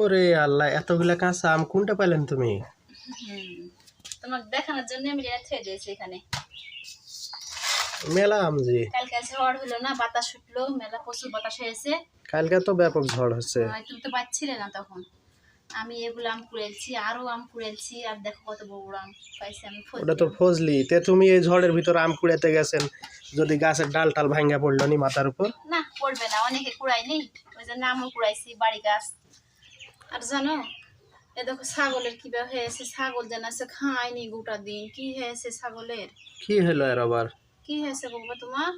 ওরে আল্লাহ এতগুলা কাঁচা আম কোনটা পাইলেন তুমি? তোমাকে দেখানোর জন্য আমি এটা থুয়ে দিয়েছি এখানে। মেলা আম যে। কালকে ঝড় হলো না বাতাস উঠল মেলা প্রচুর বাতাস হয়েছে। কালকে তো ব্যাপক ঝড় হচ্ছে। তুমি তো পাচ্ছিলে না তখন। আমি এগুলো আম কুড়েলছি আরও আম কুড়েলছি আর দেখো কত বড় আম পাইছি আমি ওটা তো ফজলি। তে তুমি এই ঝড়ের ভিতর আম কুড়াতে গেছেন যদি গাছের ডাল টাল ভাঙ্গা পড়ল নি মাথার উপর? না পড়বে না অনেকে কুড়াই নেই। ওই জন্য আমও কুড়াইছি বাড়ি গাছ। আর জানো এ দেখো ছাগলের কীভাবে হয়েছে ছাগল যেন আছে খায়নি গোটা দিন। কি হয়েছে ছাগলের? কি হলো এর আবার? কি হয়েছে বাবা তোমার?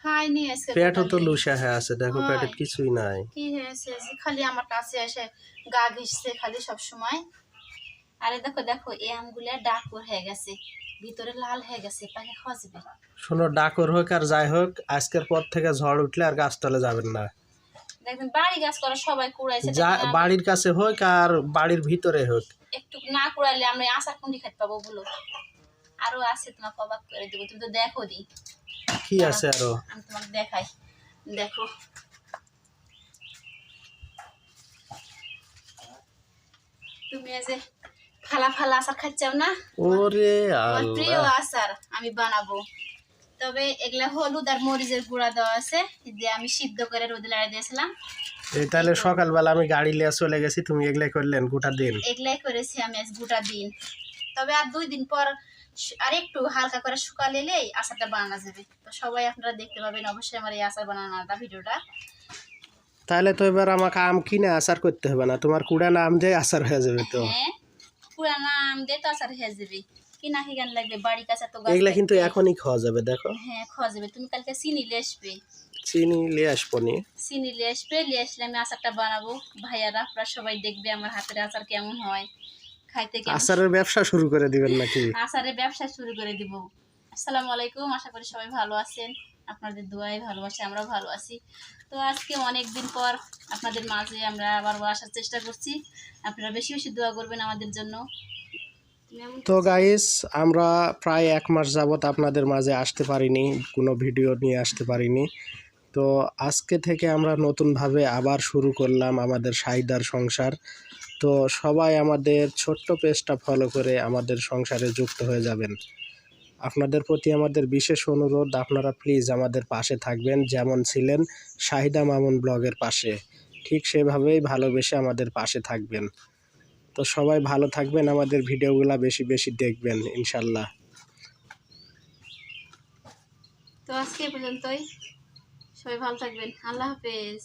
খায়নি আজকে পেটও তো। লুসা হয়ে আছে দেখো। পেটের কিছুই নাই। কি হয়েছে? যে খালি আমার কাছে এসে গা ঘিসছে খালি সব সময় আরে দেখো দেখো এই আমগুলা ডাকুর হয়ে গেছে ভিতরে লাল হয়ে গেছে তাকে খসবে শোনো ডাকর হোক আর যাই হোক আজকের পর থেকে ঝড় উঠলে আর গাছতলে যাবেন না। দেখবেন বাড়ি গাছ করা সবাই কুড়াইছে আমি বাড়ির কাছে হোক আর বাড়ির ভিতরে হোক। একটু না কুড়াইলে আমরা আশা কুন্ডি খাইতে পাবো বলো। আরও আছে তোমাকে অবাক করে দেবো। তুমি তো দেখো দি কি আছে আরও? আমি তোমাকে দেখাই। দেখো। তুমি এই যে ফালা ফালা আচার খাচ্ছাও না? ওরে আমার প্রিয় আল্লাহ। আচার আমি বানাবো। তবে এগুলা হলুদ আর মরিচের গুঁড়া দেওয়া আছে। দিয়ে আমি সিদ্ধ করে রোদে লাড়ে দিয়েছিলাম। এই তাহলে সকালবেলা আমি গাড়ি নিয়ে চলে গেছি তুমি এগুলাই করলেন গোটা দিন? এগুলাই করেছি আমি আজ গোটা দিন। তবে আর দুই দিন পর আর একটু হালকা করে শুকালে এলেই আচারটা বানানো যাবে। তো সবাই আপনারা দেখতে পাবেন অবশ্যই আমার এই আচার বানানোটা ভিডিওটা। তাহলে তো এবার আমাকে আম কিনে আচার করতে হবে না তোমার কুড়ানো আম দিয়ে আচার হয়ে যাবে তো? হ্যাঁ পুরানা আম দিয়ে তো আচার হয়ে যাবে। কি না লাগবে? বাড়ি কাছে তো এগুলা কিন্তু এখনই খাওয়া যাবে দেখো। হ্যাঁ খাওয়া যাবে। তুমি কালকে চিনি নিয়ে আসবে। চিনি নিয়ে আসব নি। চিনি নিয়ে আসবে নিয়ে আসলে আমি আচারটা বানাবো। ভাইয়ারা আপনারা সবাই দেখবে আমার হাতের আচার কেমন হয়। খাইতে কেমন আচারের ব্যবসা শুরু করে দিবেন নাকি? আচারের ব্যবসা শুরু করে দিব। আসসালামু আলাইকুম আশা করি সবাই ভালো আছেন। আপনাদের দোয়াই ভালোবাসে আমরাও ভালো আছি। তো আজকে অনেক দিন পর আপনাদের মাঝে আমরা আবার আসার চেষ্টা করছি। আপনারা বেশি বেশি দোয়া করবেন আমাদের জন্য। তো গাইস আমরা প্রায় এক মাস যাবৎ আপনাদের মাঝে আসতে পারিনি, কোনো ভিডিও নিয়ে আসতে পারিনি। তো আজকে থেকে আমরা নতুনভাবে আবার শুরু করলাম আমাদের সাইদার সংসার। তো সবাই আমাদের ছোট্ট পেজটা ফলো করে আমাদের সংসারে যুক্ত হয়ে যাবেন। আপনাদের প্রতি আমাদের বিশেষ অনুরোধ, আপনারা প্লিজ আমাদের পাশে থাকবেন। যেমন ছিলেন শাহিদা মামুন ব্লগের পাশে, ঠিক সেভাবেই ভালোবেসে আমাদের পাশে থাকবেন। তো সবাই ভালো থাকবেন, আমাদের ভিডিওগুলো বেশি বেশি দেখবেন, ইনশাল্লাহ। তো আজকে পর্যন্তই। সবাই ভালো থাকবেন। আল্লাহ হাফেজ।